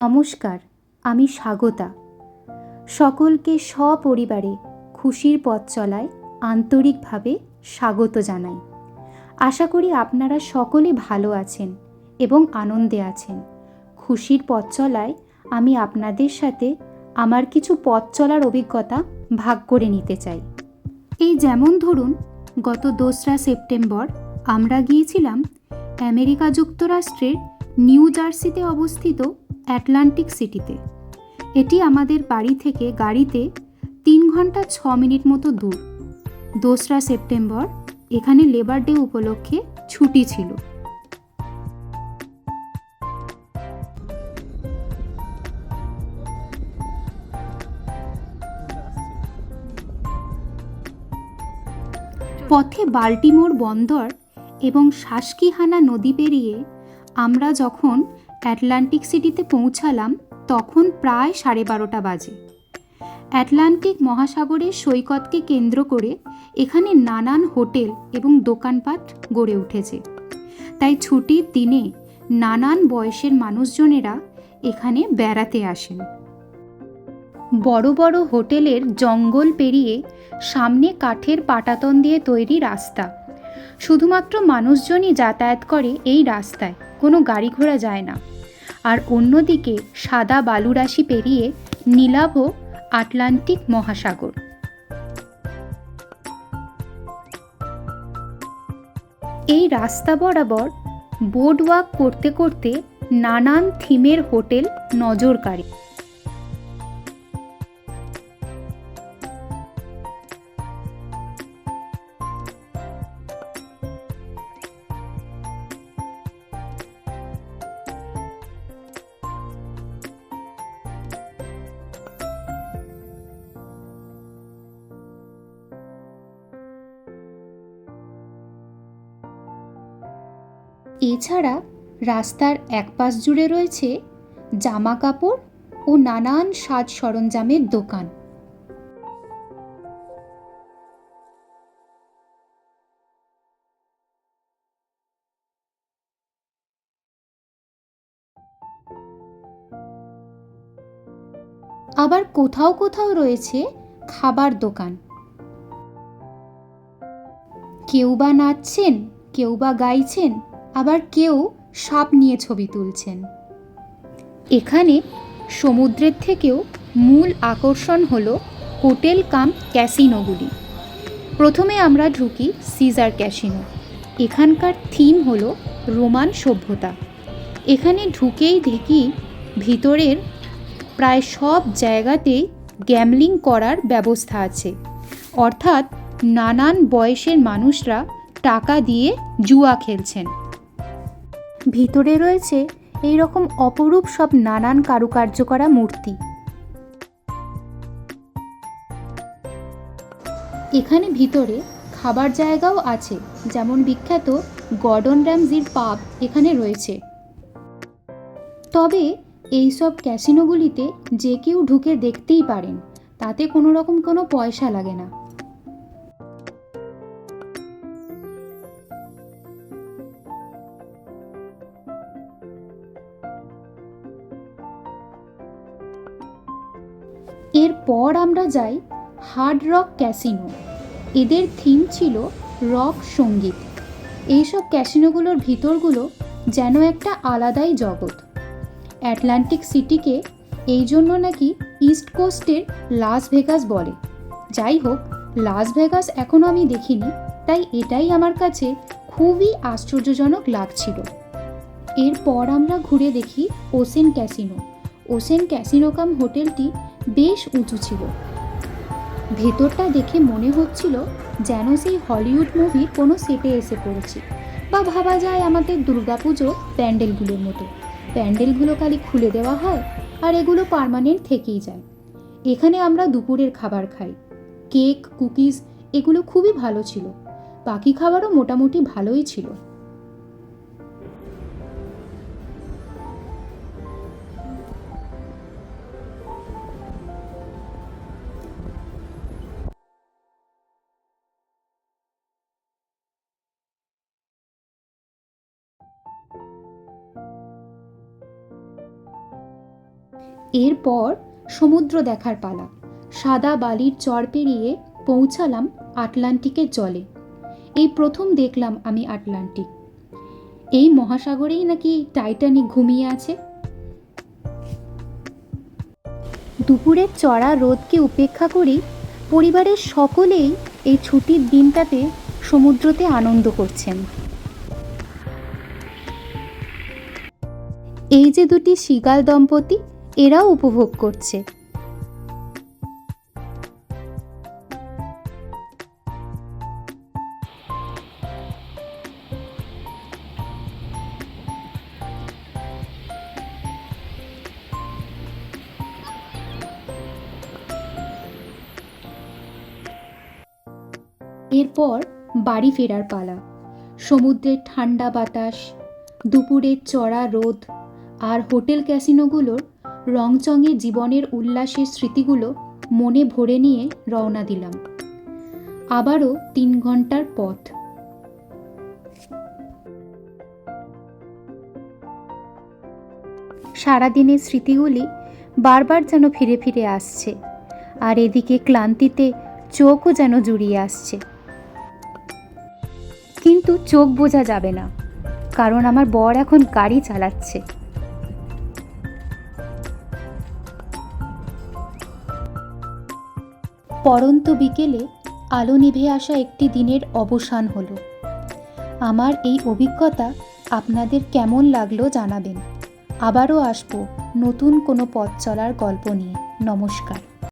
নমস্কার, আমি স্বাগতা। সকলকে সপরিবারে খুশির পথ চলায় আন্তরিকভাবে স্বাগত জানাই। আশা করি আপনারা সকলে ভালো আছেন এবং আনন্দে আছেন। খুশির পথ চলায় আমি আপনাদের সাথে আমার কিছু পথ চলার অভিজ্ঞতা ভাগ করে নিতে চাই। এই যেমন ধরুন, গত দোসরা সেপ্টেম্বর আমরা গিয়েছিলাম আমেরিকা যুক্তরাষ্ট্রের নিউ জার্সিতে অবস্থিত অ্যাটলান্টিক সিটিতে। এটি আমাদের বাড়ি থেকে গাড়িতে তিন ঘণ্টা ছ মিনিট মতো দূর। দোসরা সেপ্টেম্বর, এখানে লেবার ডে উপলক্ষে ছুটি ছিল। পথে বাল্টিমোর বন্দর এবং শাসকিহানা নদী পেরিয়ে আমরা যখন অ্যাটলান্টিক সিটিতে পৌঁছালাম তখন প্রায় সাড়ে বারোটা বাজে। অ্যাটলান্টিক মহাসাগরের সৈকতকে কেন্দ্র করে এখানে নানান হোটেল এবং দোকানপাট গড়ে উঠেছে। তাই ছুটির দিনে নানান বয়সের মানুষজনেরা এখানে বেড়াতে আসেন। বড় বড় হোটেলের জঙ্গল পেরিয়ে সামনে কাঠের পাটাতন দিয়ে তৈরি রাস্তা। শুধুমাত্র মানুষজনই যাতায়াত করে এই রাস্তায়, কোনো গাড়ি ঘোড়া যায় না। আর অন্যদিকে সাদা বালুরাশি পেরিয়ে নীলাভ আটলান্টিক মহাসাগর। এই রাস্তা বরাবর বোর্ড ওয়াক করতে করতে নানান থিমের হোটেল নজর এছাড়া রাস্তার এক পাশ জুড়ে রয়েছে জামা কাপড় ও নানান সাজ সরঞ্জামের দোকান। আবার কোথাও কোথাও রয়েছে খাবার দোকান। কেউ বা নাচছেন, কেউ বা গাইছেন আবার কেউ সাপ নিয়ে ছবি তুলছেন। এখানে সমুদ্রের থেকেও মূল আকর্ষণ হল হোটেল কাম ক্যাসিনোগুলি। প্রথমে আমরা ঢুকি সিজার ক্যাসিনো। এখানকার থিম হল রোমান সভ্যতা। এখানে ঢুকেই দেখি ভিতরের প্রায় সব জায়গাতেই গ্যামলিং করার ব্যবস্থা আছে। অর্থাৎ নানান বয়সের মানুষরা টাকা দিয়ে জুয়া খেলছেন। ভিতরে রয়েছে এই রকম অপরূপ সব নানান কারুকার্য করা মূর্তি। এখানে ভিতরে খাবার জায়গাও আছে, যেমন বিখ্যাত গর্ডন র্যামজির পাব এখানে রয়েছে। তবে এই সব ক্যাসিনোগুলিতে যে কেউ ঢুকে দেখতেই পারেন, তাতে কোনো রকম কোনো পয়সা লাগে না। এরপর আমরা যাই হার্ড রক ক্যাসিনো। এদের থিম ছিল রক সংগীত। এইসব ক্যাসিনোগুলোর ভিতরগুলো যেন একটা আলাদাই জগৎ। অ্যাটলান্টিক সিটিকে এই জন্য নাকি ইস্ট কোস্টের লাস ভেগাস বলে। যাই হোক, লাস ভেগাস এখনও আমি দেখিনি, তাই এটাই আমার কাছে খুবই আশ্চর্যজনক লাগছিল। এরপর আমরা ঘুরে দেখি ocean casino. Ocean casino cum হোটেলটি বেশ উঁচু ছিল। ভেতরটা দেখে মনে হচ্ছিল যেন সেই হলিউড মুভির কোনো সেটে এসে পড়েছি বা ভাবা যায় আমাদের দুর্গাপুজো প্যান্ডেলগুলোর মতো। প্যান্ডেলগুলো খালি খুলে দেওয়া হয় আর এগুলো পারমানেন্ট থেকেই যায়। এখানে আমরা দুপুরের খাবার খাই। কেক, কুকিজ এগুলো খুবই ভালো ছিল। বাকি খাবারও মোটামুটি ভালোই ছিল। এরপর সমুদ্র দেখার পালা। সাদা বালির চর পেরিয়ে পৌঁছালাম আটলান্টিকের জলে। এই প্রথম দেখলাম আমি আটলান্টিক। এই মহাসাগরেই নাকি টাইটানিক ঘুমিয়ে আছে? দুপুরের চড়া রোদকে উপেক্ষা করেই পরিবারের সকলেই এই ছুটির দিনটাতে সমুদ্রতে আনন্দ করছেন। এই যে দুটি শিগাল দম্পতি এরাও উপভোগ করছে। এরপর বাড়ি ফেরার পালা। সমুদ্রের ঠান্ডা বাতাস, দুপুরের চড়া রোদ আর হোটেল ক্যাসিনোগুলোর রংচঙে জীবনের উল্লাসের স্মৃতিগুলো মনে ভরে নিয়ে রওনা দিলাম। আবারও তিন ঘণ্টার পথ। সারাদিনের স্মৃতিগুলি বারবার যেন ফিরে ফিরে আসছে, আর এদিকে ক্লান্তিতে চোখও যেন জুড়িয়ে আসছে। কিন্তু চোখ বোঝা যাবে না, কারণ আমার বর এখন গাড়ি চালাচ্ছে। পরন্ত বিকেলে আলো নিভে আসা একটি দিনের অবসান হলো। আমার এই অভিজ্ঞতা আপনাদের কেমন লাগল জানাবেন। আবারও আসব নতুন কোনো পথ চলার গল্প নিয়ে। নমস্কার।